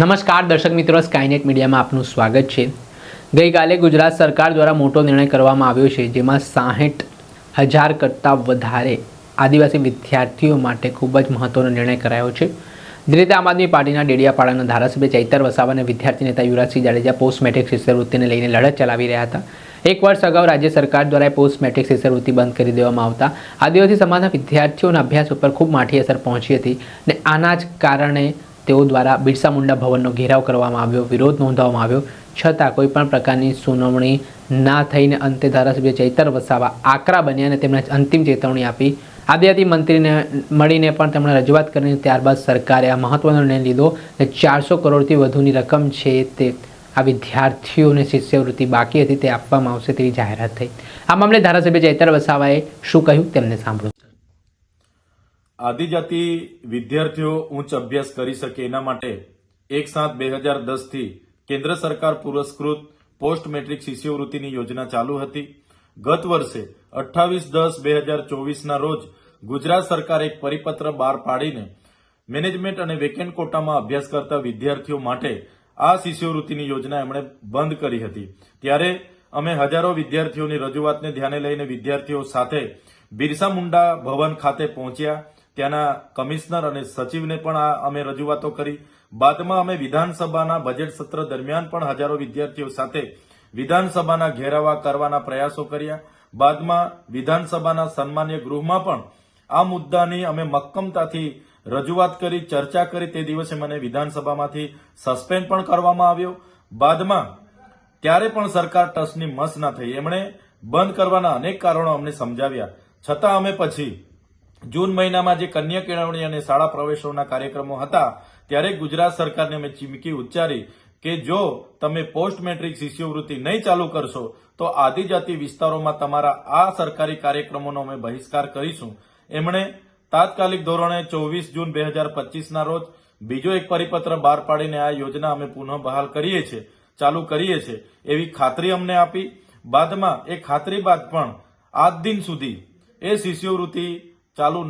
નમસ્કાર દર્શક મિત્રો સ્કાયનેટ મીડિયામાં આપનું સ્વાગત છે. ગઈકાલે ગુજરાત સરકાર દ્વારા મોટો નિર્ણય કરવામાં આવ્યો છે, જેમાં સાહીઠ હજાર કરતાં વધારે આદિવાસી વિદ્યાર્થીઓ માટે ખૂબ જ મહત્વનો નિર્ણય કરાયો છે. જે રીતે આમ આદમી પાર્ટીના ડેડિયાપાડાના ધારાસભ્ય ચૈતર વસાવા અને વિદ્યાર્થી નેતા યુવરાજસિંહ જાડેજા પોસ્ટ મેટ્રિક શિષ્યવૃત્તિને લઈને લડત ચલાવી રહ્યા હતા. એક વર્ષ અગાઉ રાજ્ય સરકાર દ્વારા પોસ્ટ મેટ્રિક શિષ્યવૃત્તિ બંધ કરી દેવામાં આવતા. આદિવાસી સમાજના વિદ્યાર્થીઓના અભ્યાસ ઉપર ખૂબ માઠી અસર પહોંચી હતી અને આના જ કારણે તેઓ દ્વારા બિરસા મુંડા ભવનનો ઘેરાવ કરવામાં આવ્યો, વિરોધ નોંધવામાં આવ્યો, છતાં કોઈ પણ પ્રકારની સુનાવણી ના થઈને અંતે ધારાસભ્ય ચૈતર વસાવા આકરા બન્યા અને તેમણે અંતિમ ચેતવણી આપી. આદિવાસી મંત્રીને મળીને પણ તેમણે રજૂઆત કરીને ત્યારબાદ સરકારે આ મહત્વનો નિર્ણય લીધો કે ચારસો કરોડથી વધુની રકમ છે તે આ વિદ્યાર્થીઓને શિષ્યવૃત્તિ બાકી હતી, તે આપવામાં આવશે તેવી જાહેરાત થઈ. આ મામલે ધારાસભ્ય ચૈતર વસાવાએ શું કહ્યું તેમને સાંભળો. આદિજાતિ વિદ્યાર્થીઓ ઉચ્ચ અભ્યાસ કરી શકે એના માટે એક સાત બે હજાર દસથી કેન્દ્ર સરકાર પુરસ્કૃત પોસ્ટ મેટ્રિક શિષ્યવૃત્તિની યોજના ચાલુ હતી. ગત વર્ષે અઠ્ઠાવીસ દસ બે હજાર ચોવીસના રોજ ગુજરાત સરકારે એક પરિપત્ર બહાર પાડીને મેનેજમેન્ટ અને વેકેન્ટ કોટામાં અભ્યાસ કરતા વિદ્યાર્થીઓ માટે આ શિષ્યવૃત્તિની યોજના એમણે બંધ કરી હતી. ત્યારે અમે હજારો વિદ્યાર્થીઓની રજૂઆતને ધ્યાને લઈને વિદ્યાર્થીઓ સાથે બિરસા મુંડા ભવન ખાતે પહોંચ્યા. ત્યાંના કમિશનર અને સચિવને પણ આ અમે રજૂઆતો કરી. બાદમાં અમે વિધાનસભાના બજેટ સત્ર દરમિયાન પણ હજારો વિદ્યાર્થીઓ સાથે વિધાનસભાના ઘેરાવા કરવાના પ્રયાસો કર્યા. બાદમાં વિધાનસભાના સન્માન્ય ગૃહમાં પણ આ મુદ્દાની અમે મક્કમતાથી રજૂઆત કરી, ચર્ચા કરી. તે દિવસે મને વિધાનસભામાંથી સસ્પેન્ડ પણ કરવામાં આવ્યો. બાદમાં ત્યારે પણ સરકાર ટસની મસ ના થઈ, એમણે બંધ કરવાના અનેક કારણો અમને સમજાવ્યા. છતાં અમે પછી જૂન મહિનામાં જે કન્યા કેળવણી અને શાળા પ્રવેશોના કાર્યક્રમો હતા, ત્યારે ગુજરાત સરકારને અમે ચીમકી ઉચ્ચારી કે જો તમે પોસ્ટ મેટ્રિક શિષ્યવૃત્તિ નહીં ચાલુ કરશો, તો આદિજાતિ વિસ્તારોમાં તમારા આ સરકારી કાર્યક્રમોનો અમે બહિષ્કાર કરીશું. એમણે તાત્કાલિક ધોરણે ચોવીસ જૂન બે હજાર પચીસના રોજ બીજો એક પરિપત્ર બહાર પાડીને આ યોજના અમે પુનઃ બહાલ કરીએ છીએ ચાલુ કરીએ છીએ એવી ખાતરી અમને આપી. બાદમાં એ ખાતરી બાદ પણ આજ દિન સુધી એ શિષ્યવૃત્તિ ચાલુ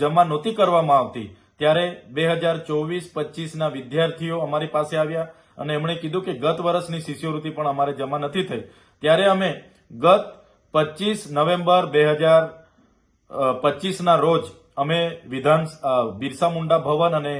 જમા નહોતી કરવામાં આવતી, ત્યારે બે હજાર ચોવીસ, પચીસના વિદ્યાર્થીઓ અમારી પાસે આવ્યા અને એમણે કીધું કે ગત વર્ષની શિષ્યવૃત્તિ પણ અમારે જમા નથી થઈ. ત્યારે અમે ગત પચીસ નવેમ્બર બે હજાર પચીસના રોજ અમે વિધાન બિરસા મુંડા ભવન અને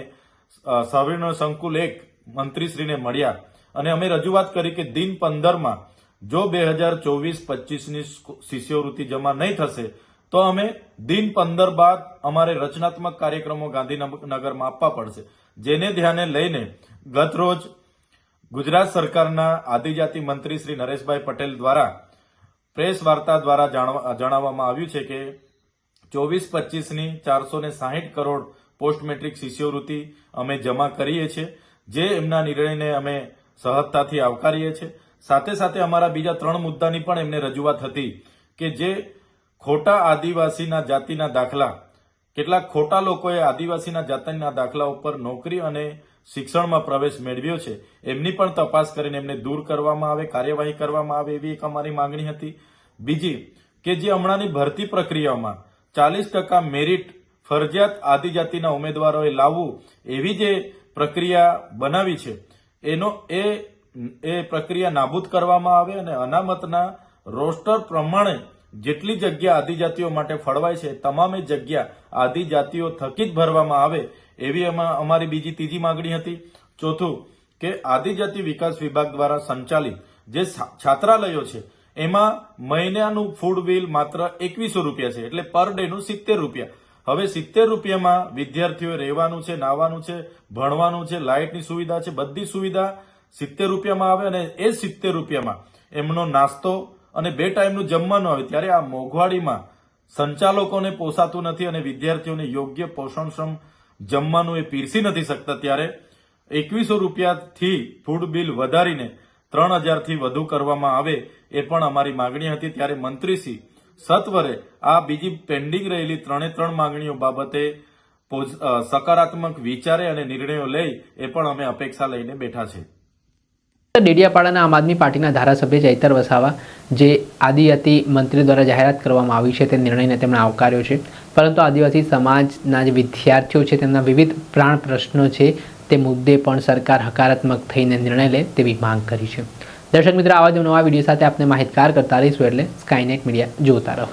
સવિર્ણ સંકુલ એક મંત્રીશ્રીને મળ્યા અને અમે રજૂઆત કરી કે દિન પંદરમાં જો બે હજાર ચોવીસ, પચીસની શિષ્યવૃત્તિ જમા નહીં થશે તો અમે દિન પંદર બાદ અમારે રચનાત્મક કાર્યક્રમો ગાંધીનગરમાં આપવા પડશે. જેને ધ્યાને લઈને ગત રોજ ગુજરાત સરકારના આદિજાતિ મંત્રી શ્રી નરેશભાઈ પટેલ દ્વારા પ્રેસ વાર્તા દ્વારા જણાવવામાં આવ્યું છે કે ચોવીસ પચીસની ચારસો ને સાહીઠ કરોડ પોસ્ટ મેટ્રિક શિષ્યવૃત્તિ અમે જમા કરીએ છીએ, જે એમના નિર્ણયને અમે સહજતાથી આવકારીએ છીએ. સાથે સાથે અમારા બીજા ત્રણ મુદ્દાની પણ એમને રજૂઆત હતી કે જે ખોટા આદિવાસીના જાતિના દાખલા. કેટલાક ખોટા લોકોએ આદિવાસીના જાતિના દાખલા ઉપર નોકરી અને શિક્ષણમાં પ્રવેશ મેળવ્યો છે. એમની પણ તપાસ કરીને એમને દૂર કરવામાં આવે, કાર્યવાહી કરવામાં આવે એવી એક અમારી માંગણી હતી. બીજી, કે જે હમણાંની ભરતી પ્રક્રિયામાં ચાલીસ ટકા મેરિટ ફરજિયાત આદિજાતિના ઉમેદવારોએ લાવવું એવી જે પ્રક્રિયા બનાવી છે, એનો એ એ પ્રક્રિયા નાબૂદ કરવામાં આવે અને અનામતના રોસ્ટર પ્રમાણે જેટલી જગ્યા આદિજાતિઓ માટે ફળવાય છે, તમામે જગ્યા આદિજાતિઓ થકી જ ભરવામાં આવે, એવી એમાં અમારી બીજી ત્રીજી માંગણી હતી. ચોથું, કે આદિજાતિ વિકાસ વિભાગ દ્વારા સંચાલિત જે છાત્રાલયો છે, એમાં મહિનાનું ફૂડ બિલ માત્ર એકવીસો રૂપિયા છે, એટલે પર ડેનું સિત્તેર રૂપિયા. હવે સિત્તેર રૂપિયામાં વિદ્યાર્થીઓ રહેવાનું છે, નાવાનું છે, ભણવાનું છે, લાઇટની સુવિધા છે, બધી સુવિધા સિત્તેર રૂપિયામાં આવે અને એ સિત્તેર રૂપિયામાં એમનો નાસ્તો અને બે ટાઈમનું જમવાનું આવે ત્યારે આ મોંઘવાડીમાં સંચાલકોને પોસાતું નથી અને વિદ્યાર્થીઓને યોગ્ય પોષણક્ષમ જમવાનું એ પીરસી નથી શકતા ત્યારે એકવીસો રૂપિયાથી ફૂડ બિલ વધારીને ત્રણ હજારથી વધુ કરવામાં આવે એ પણ અમારી માંગણી હતી ત્યારે મંત્રીશ્રી સત્વરે આ બીજી પેન્ડિંગ રહેલી ત્રણે ત્રણ માંગણીઓ બાબતે સકારાત્મક વિચારે અને નિર્ણયો લઈ એ પણ અમે અપેક્ષા લઈને બેઠા છે. ડેડિયાપાડાના આમ આદમી પાર્ટીના ધારાસભ્ય ચૈતર વસાવા, જે આદિજાતિ મંત્રી દ્વારા જાહેરાત કરવામાં આવી છે તે નિર્ણયને તેમણે આવકાર્યો છે. પરંતુ આદિવાસી સમાજના જે વિદ્યાર્થીઓ છે તેમના વિવિધ પ્રાણ પ્રશ્નો છે તે મુદ્દે પણ સરકાર હકારાત્મક થઈને નિર્ણય લે તેવી માંગ કરી છે. દર્શક મિત્રો, આવા જ નવા વીડિયો સાથે આપણે માહિતગાર કરતા રહીશું એટલે સ્કાયનેટ મીડિયા જોતા રહો.